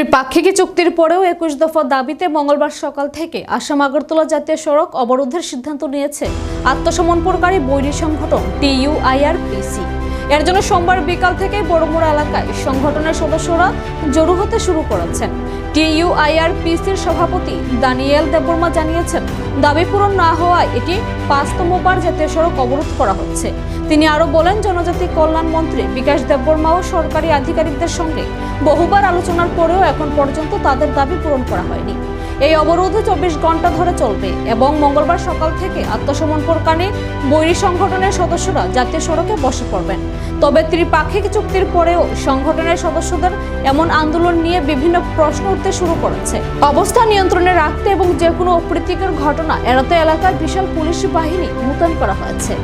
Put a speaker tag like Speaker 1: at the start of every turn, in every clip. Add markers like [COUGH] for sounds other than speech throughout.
Speaker 1: ত্রিপাক্ষিক চুক্তির পরেও একুশ দফা দাবিতে মঙ্গলবার সকাল থেকে আসাম আগরতলা জাতীয় সড়ক অবরোধের সিদ্ধান্ত নিয়েছে আত্মসমর্পণকারী বৈরী সংগঠন টিইউআইআরপিসি এর জন্য সোমবার বিকাল থেকে বড়মোড় এলাকায় সংগঠনের সদস্যরা জড়ো হতে শুরু করেছেন। টিইউআইআরপিসির সভাপতি দানিয়েল দেববর্মা জানিয়েছেন দাবি পূরণ না হওয়ায় এটি পাঁচতমবার জাতীয় সড়ক অবরোধ করা হচ্ছে। তিনি আরও বলেন, জনজাতি কল্যাণ মন্ত্রী বিকাশ দেববর্মা ও সরকারি আধিকারিকদের সঙ্গে বহুবার আলোচনার পরেও এখন পর্যন্ত তাদের দাবি পূরণ করা হয়নি। এই অবরোধ চব্বিশ ঘণ্টা ধরে চলবে এবং মঙ্গলবার সকাল থেকে আত্মসমর্পণকারী বৈরী সংগঠনের সদস্যরা জাতীয় সড়কে বসে পড়বেন। তবে ত্রিপাক্ষিক চুক্তির পরেও সংগঠনের সদস্যদের এমন আন্দোলন নিয়ে বিভিন্ন প্রশ্ন উঠতে শুরু করেছে। অবস্থা নিয়ন্ত্রণে রাখতে এবং যে কোনো অপ্রীতিকর ঘটনা এড়াতে এলাকায় বিশাল পুলিশ বাহিনী মোতায়েন করা হয়েছে।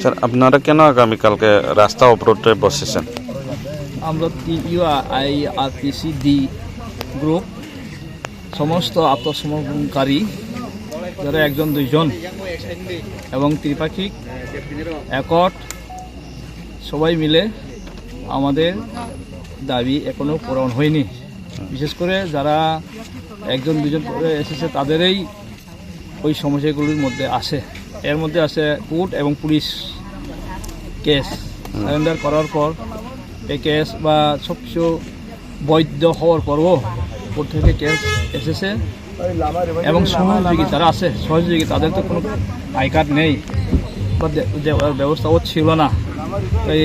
Speaker 2: স্যার, আপনারা কেন আগামীকালকে রাস্তা অবরোধে বসেছেন?
Speaker 3: আমরা TU I R PC D group সমস্ত আত্মসমর্পণকারী যারা একজন দুইজন এবং ত্রিপাক্ষিক একট সবাই মিলে আমাদের দাবি এখনও পূরণ হয়নি। বিশেষ করে যারা একজন দুজন করে এসেছে তাদেরই ওই সমস্যাগুলির মধ্যে আছে। এর মধ্যে আছে কোর্ট এবং পুলিশ কেস। সারেন্ডার করার পর কেস বা সব কিছু বৈধ হওয়ার পরও কোর্ট থেকে কেস এসেছে। এবং সহযোগী যারা আছে, সহযোগী, তাদের তো কোনো আই কার্ড নেই বা ব্যবস্থাও ছিল না। এই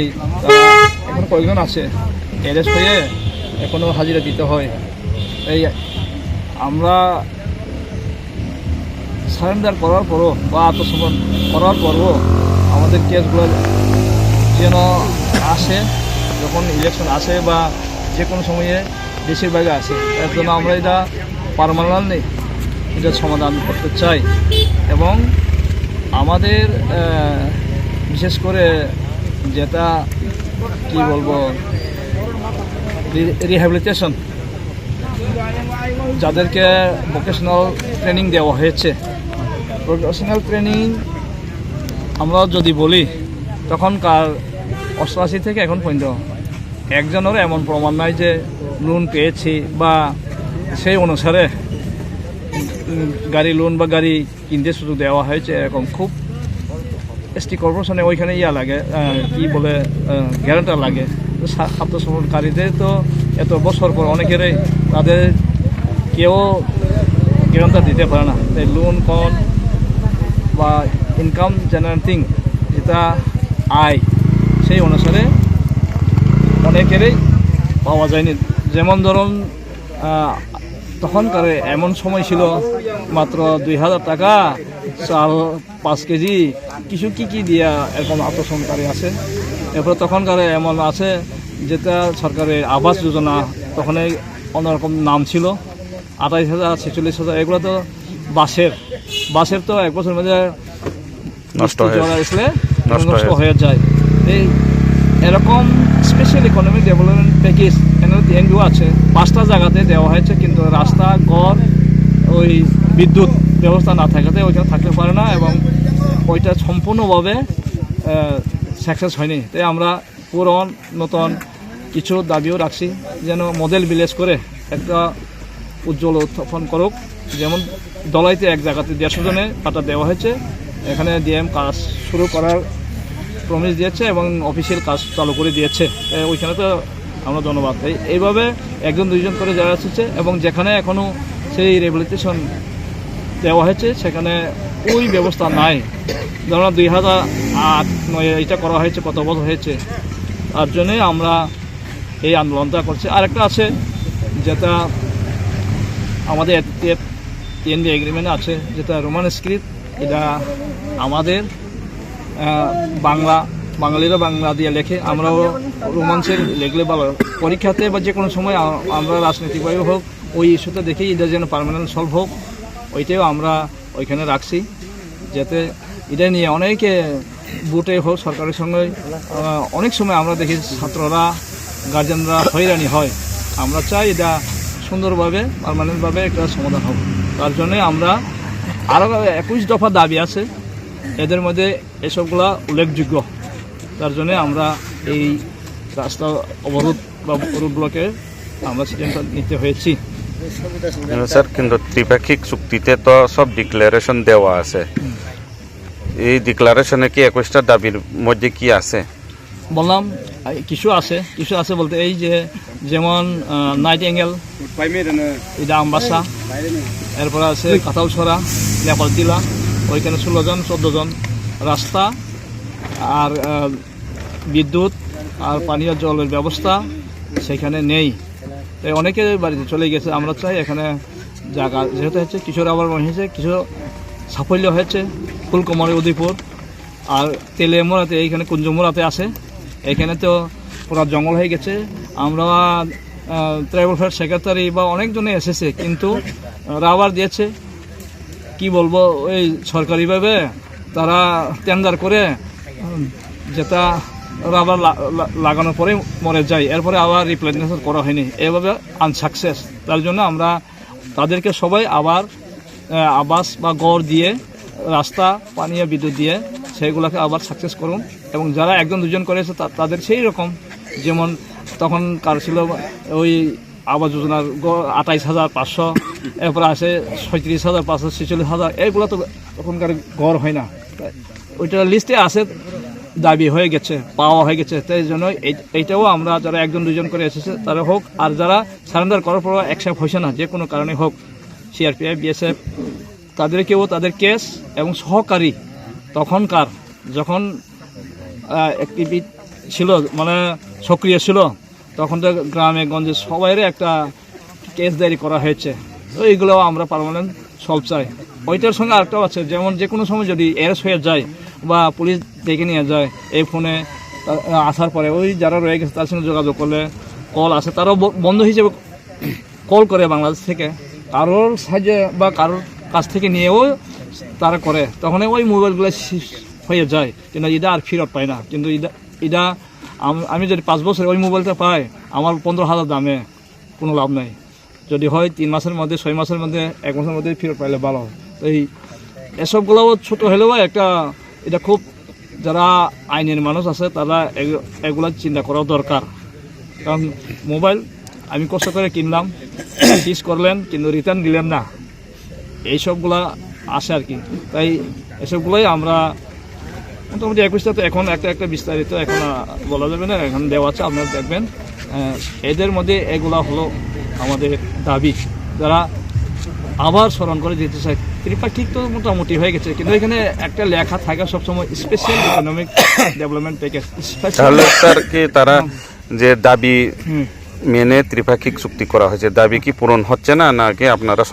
Speaker 3: এখন কয়েকজন আছে অ্যারেস্ট হয়ে এখনও হাজিরা দিতে হয়। এই আমরা সারেন্ডার করার পরও বা আত্মসমর্পণ করার পরও আমাদের কেসগুলো যেন আসে। যখন ইলেকশন আসে বা যে কোনো সময়ে বেশিরভাগে আসে এর জন্য আমরা এটা পারমানেন্ট এটা সমাধান করতে চাই। এবং আমাদের বিশেষ করে যেটা, কি বলব রিহ্যাবিলিটেশন যাদেরকে ভোকেশনাল ট্রেনিং দেওয়া হয়েছে। ভোকেশনাল ট্রেনিং আমরা যদি বলি, তখনকার অষ্টআশি থেকে এখন পর্যন্ত। একজনেরও এমন প্রমাণ নাই যে লোন পেয়েছি বা সেই অনুসারে গাড়ি লোন বা গাড়ি কিনতে সুযোগ দেওয়া হয়েছে এরকম খুব এসটি কর্পোরেশনে ওইখানে ইয়া লাগে কি বলে গ্যারান্টার লাগে। আত্মসমর্পণকারীদের তো এত বছর পর অনেকেরই তাদের কেউ গ্যারান্টার দিতে পারে না। তাই লোন কন বা ইনকাম জেনারেটিং যেটা আয়। সেই অনুসারে অনেকেরই পাওয়া যায়নি। যেমন ধরুন তখনকার এমন সময় ছিল মাত্র দুই হাজার টাকা চাল পাঁচ কেজি কিছু কি কি দিয়া এখন আত্মসংকারী আছে? এরপর তখনকার এমন আছে যেটা সরকারের আবাস যোজনা তখন অন্যরকম নাম ছিল আঠাইশ হাজার ছেচল্লিশ হাজার এগুলো তো বাসের বাসের তো এক বছর মধ্যে
Speaker 2: নষ্ট হয়ে
Speaker 3: যায়। এই এরকম special economic development package NGO আছে? পাঁচটা জায়গাতে দেওয়া হয়েছে, কিন্তু রাস্তা, ঘর, ওই বিদ্যুৎ ব্যবস্থা না থাকাতে ওইখানে থাকতে পারে না এবং ওইটা সম্পূর্ণভাবে সাকসেস হয়নি। তাই আমরা পুরন নতুন কিছু দাবিও রাখছি, যেন মডেল ভিলেজ করে একটা উজ্জ্বল উত্থাপন করুক। যেমন দলাইতে এক জায়গাতে দেড়শো জনে পাতা দেওয়া হয়েছে, এখানে ডিএম কাজ শুরু করার প্রমিস দিয়েছে এবং অফিসিয়াল কাজ চালু করে দিয়েছে। ওইখানে তো আমরা ধন্যবাদ এই এইভাবে একজন দুইজন করে যারা এসেছে এবং যেখানে এখনও সেই রেভলিউটেশন দেওয়া হয়েছে, সেখানে ওই ব্যবস্থা নাই। ধরুন দুই হাজার আট নয় এটা করা হয়েছে, কত বছর হয়েছে, তার জন্যে আমরা এই আন্দোলনটা করছি। আরেকটা আছে যেটা আমাদের টিএনডি এগ্রিমেন্ট আছে, যেটা রোমান স্ক্রিপ্ট এটা আমাদের বাংলা বাঙালিরা বাংলা দিয়ে লেখে, আমরাও রোমান্সের লিখলে ভালো। পরীক্ষাতে বা যে কোনো সময় আমরা রাজনৈতিকভাবে হোক, ওই ইস্যুটা দেখেই এটা যেন পারমানেন্ট সলভ হোক, ওইটাও আমরা ওইখানে রাখছি, যাতে এটা নিয়ে অনেকে বুটে হোক, সরকারের সঙ্গে অনেক সময় আমরা দেখি ছাত্ররা গার্জেনরা হয়রানি হয়। আমরা চাই এটা সুন্দরভাবে পারমানেন্টভাবে একটা সমাধান হবে তার জন্য আমরা আরও একুশ দফা দাবি আছে এদের মধ্যে এসবগুলা উল্লেখযোগ্য। তার জন্য আমরা এই রাস্তা অবরোধ বা রোডগুলোকে আমরা সিদ্ধান্ত নিতে হয়েছি।
Speaker 2: স্যার কিন্তু ত্রিপাক্ষিক চুক্তিতে তো সব ডিক্লারেশন দেওয়া আছে। এই ডিক্লারেশনে কি একুশটা দাবির মধ্যে কি আছে?
Speaker 3: বললাম কিছু আছে কিছু আছে বলতে এই যে যেমন নাইট অ্যাঙ্গেল এটা আমবাসা এরপরে আছে কাতালছড়া নেপাল টিলা ওইখানে ষোলো জন, চোদ্দ জন রাস্তা আর বিদ্যুৎ আর পানীয় জলের ব্যবস্থা সেখানে নেই। তাই অনেকে বাড়িতে চলে গেছে। আমরা চাই এখানে জায়গা, যেহেতু হচ্ছে কিশোর আবার হয়েছে কিছু সাফল্য হয়েছে। ফুলকুমারী, উদয়পুর আর তেলে তেলেমোড়াতে, এইখানে কুঞ্জমোড়াতে আছে। এখানে তো পুরো জঙ্গল হয়ে গেছে। আমরা ট্রাইবাল ফেয়ার সেক্রেটারি বা অনেকজনে এসেছে, কিন্তু রাবার দিয়েছে। কি বলব, ওই সরকারিভাবে তারা টেন্ডার করে, যেটা লা- লাগানোর পরে মরে যায়। এরপরে আবার রিপ্লেসমেন্ট করা হয়নি। এভাবে আনসাকসেস তার জন্য আমরা তাদেরকে সবাই আবার আবাস বা গড় দিয়ে, রাস্তা পানীয় বিদ্যুৎ দিয়ে সেইগুলোকে আবার সাকসেস করুন। এবং যারা একজন দুজন করেছে তাদের সেই রকম। যেমন তখন কার ছিল ওই আবাস যোজনার আঠাইশ হাজার পাঁচশো, এরপরে আছে ছয়ত্রিশ হাজার, পাঁচশো ছেচল্লিশ হাজার, এইগুলো তো তখনকার গড় হয় না। তাই ওইটা লিস্টে আছে, দাবি হয়ে গেছে, পাওয়া হয়ে গেছে তাই জন্য এই- এইটাও আমরা যারা একজন দুজন করে এসেছে, তারা হোক, আর যারা সারেন্ডার করার পর অ্যাকসেপ্ট হয়েছে না, যে কোনো কারণে হোক, সিআরপিএফ, বিএসএফ তাদেরকেও তাদের কেস এবং সহকারী তখনকার যখন অ্যাক্টিভিট ছিল মানে সক্রিয় ছিল তখন তো গ্রামে, গঞ্জে সবাইয়ের একটা কেস দায়েরি করা হয়েছে। তো এইগুলোও আমরা পারমানেন্ট সলভ চাই। ওইটার সঙ্গে আরেকটাও আছে, যেমন যে কোনো সময় যদি অ্যারেস্ট হয়ে যায় বা পুলিশ ডেকে নিয়ে যায়, এই ফোনে আসার পরে ওই যারা রয়ে গেছে তার সঙ্গে যোগাযোগ করলে কল আসে। তারাও বন্ধ হিসেবে কল করে বাংলাদেশ থেকে। কারোর সাহায্যে বা কারোর কাছ থেকে নিয়েও তারা করে। তখন ওই মোবাইলগুলো হয়ে যায়। কিন্তু এটা আর ফেরত পায় না। কিন্তু এটা এটা আম- যদি পাঁচ বছর ওই মোবাইলটা পাই, আমার পনেরো হাজার দামে কোনো লাভ নাই। যদি হয় তিন মাসের মধ্যে, ছয় মাসের মধ্যে, এক মাসের মধ্যে ফেরত পাইলে ভালো এই এসবগুলোও ছোট হলেও একটা, এটা খুব যারা আইনের মানুষ আছে, তারা এগু- এগুলা চিন্তা করা দরকার। কারণ মোবাইল আমি কষ্ট করে কিনলাম [COUGHS] সিজ করলেন, কিন্তু রিটার্ন দিলেন না। এইসবগুলা আসে আর কি। তাই এসবগুলোই আমরা মোটামুটি একুশটা তো এখন একটা একটা বিস্তারিত এখন বলা যাবে না এখন দেওয়া আছে আপনারা দেখবেন। এদের মধ্যে এগুলা হলো আমাদের দাবি। যারা আবার স্মরণ করে দিতে চাই ত্রিপাক্ষিক তো মোটামুটি হয়ে গেছে কিন্তু এখানে একটা লেখা থাকে সবসময় স্পেশাল ইকোনমিক ডেভেলপমেন্ট প্যাকেজ
Speaker 2: তাহলে স্যার কি তারা যে দাবি মেনে ত্রিপাক্ষিক চুক্তি করা হয়েছে দাবি কি পূরণ হচ্ছে না নাকি আপনারা